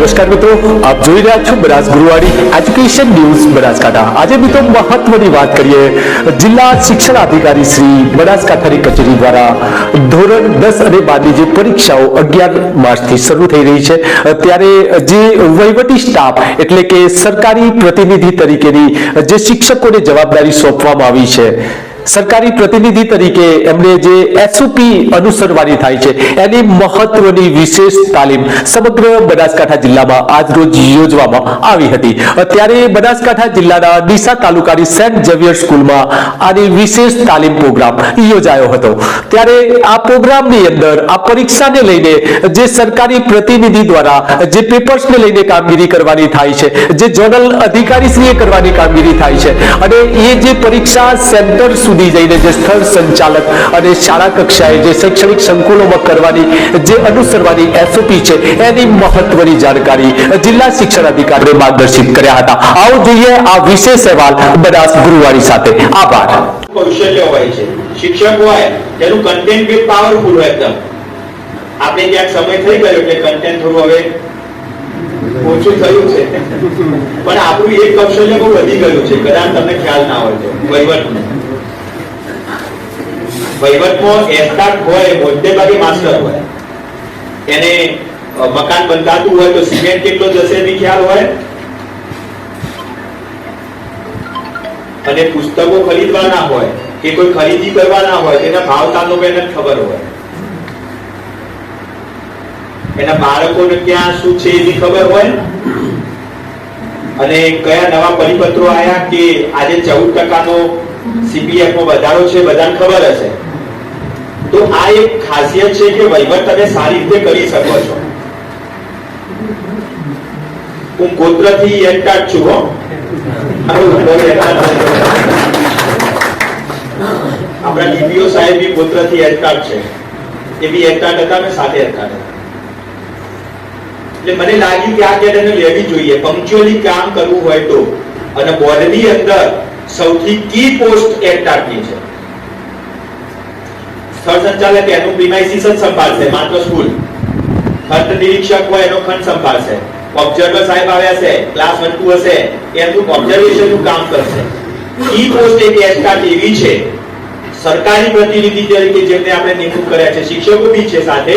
નમસ્કાર મિત્રો, આપ જોઈ રહ્યા છો બરાસ ગુરુવાડી એજ્યુકેશન ન્યૂઝ બનાસકાંઠા આજે મિત્રો મહત્વની વાત કરીએ, જિલ્લા શિક્ષણ અધિકારી શ્રી બનાસકાંઠાની કચેરી દ્વારા ધોરણ દસ અને બારની જે પરીક્ષાઓ અગિયાર માર્ચથી શરૂ થઈ રહી છે ત્યારે જે વહીવટી સ્ટાફ એટલે કે સરકારી પ્રતિનિધિ તરીકેની જે શિક્ષકોને જવાબદારી સોંપવામાં આવી છે સરકારી પ્રતિનિધિ તરીકે એમને જે એસઓપી અનુસરવાની થાય છે, એની મહત્વની વિશેષ તાલીમ સમગ્ર બનાસકાંઠા જિલ્લામાં આજ રોજ યોજવામાં આવી હતી. ત્યારે બનાસકાંઠા જિલ્લાના ડીસા તાલુકાની સેન્ટ ઝેવિયર સ્કૂલમાં આની વિશેષ તાલીમ પ્રોગ્રામ યોજાયો હતો. ત્યારે આ પ્રોગ્રામની અંદર આ પરીક્ષાને લઈને જે સરકારી પ્રતિનિધિ દ્વારા જે પેપર્સને લઈને કામગીરી કરવાની થાય છે, જે જોનલ અધિકારીશ્રીએ કરવાની કામગીરી થાય છે, અને એ જે પરીક્ષા સેન્ટર સુધી જઈને જે સ્થળ સંચાલક અને શાળા કક્ષાએ જે શૈક્ષણિક સંકુલોમાં કરવાની, જે અનુસરવાની એસઓપી છે, એની મહત્વની જાણકારી જિલ્લા શિક્ષણ અધિકારીએ માર્ગદર્શિત કર્યા હતા. આવો જોઈએ આ વિશેષ અહેવાલ બનાસ ગુરુવારી સાથે. આભાર. કૌશલ્ય હોય છે? શિક્ષક હોય, તેનું કન્ટેન્ટ બી પાવરફુલ હોય એકદમ. આપણે ક્યાંક સમય થઈ ગયો એટલે કન્ટેન્ટ થોડું હવે ઓછું થયું છે. પણ આપણું એક કૌશલ્ય બહુ વધી ગયું છે. કદાચ તમને ખ્યાલ ના હોય તો. વહીવટનું. વહીવટમાં એસ્ટાટ માસ્ટર હોય. એને મકાન બંધાતું હોય તો સિમેન્ટ કેટલો જશે એની ખ્યાલ હોય? અને પુસ્તકો ખરીદવાના હોય કે કોઈ ખરીદી કરવાના હોય, તેના ભાવ તાલો એને ખબર હોય. એના બાળકોને ક્યાં શું છે એની ખબર હોય? અને કયા નવા પરિપત્રો આવ્યા કે આજે ચૌદ ટકાનો સીપીએફમાં વધારો છે, બધાને ખબર હશે? તો આ એક ખાસિયત છે કે વહીવટ તમે સારી રીતે કરી શકો છો. હું ગોત્રથી એન્ટાટ છું, હો. આપણા ડીપીઓ સાહેબ બી ગોત્રથી એકટાટ છે. એ બી એકટાટ હતા ને સાથે એકટાટ હતા. એટલે મને લાગ્યું કે આ કેડરને લેવી જોઈએ. પંક્ચ્યુઅલી કામ કરવું હોય તો. અને બોર્ડની અંદર સૌથી કી પોસ્ટ એકટાટની છે. સ્થળ એનું પ્રિમાઇસિસ જ સંભાળશે, માત્ર સ્કૂલ ખંડ નિરીક્ષક હોય એનો ખંડ સંભાળશે. ઓબ્ઝર્વર સાહેબ આવ્યા છે ક્લાસ વન ટુ હશે એનું ઓબ્ઝર્વેશનનું કામ કરશે. ઈ પોસ્ટ એક એસ્ટાટ એવી છે. સરકારી પ્રતિનિધિ તરીકે જેમને આપણે નિમણૂક કર્યા છે, શિક્ષકો બી છે સાથે.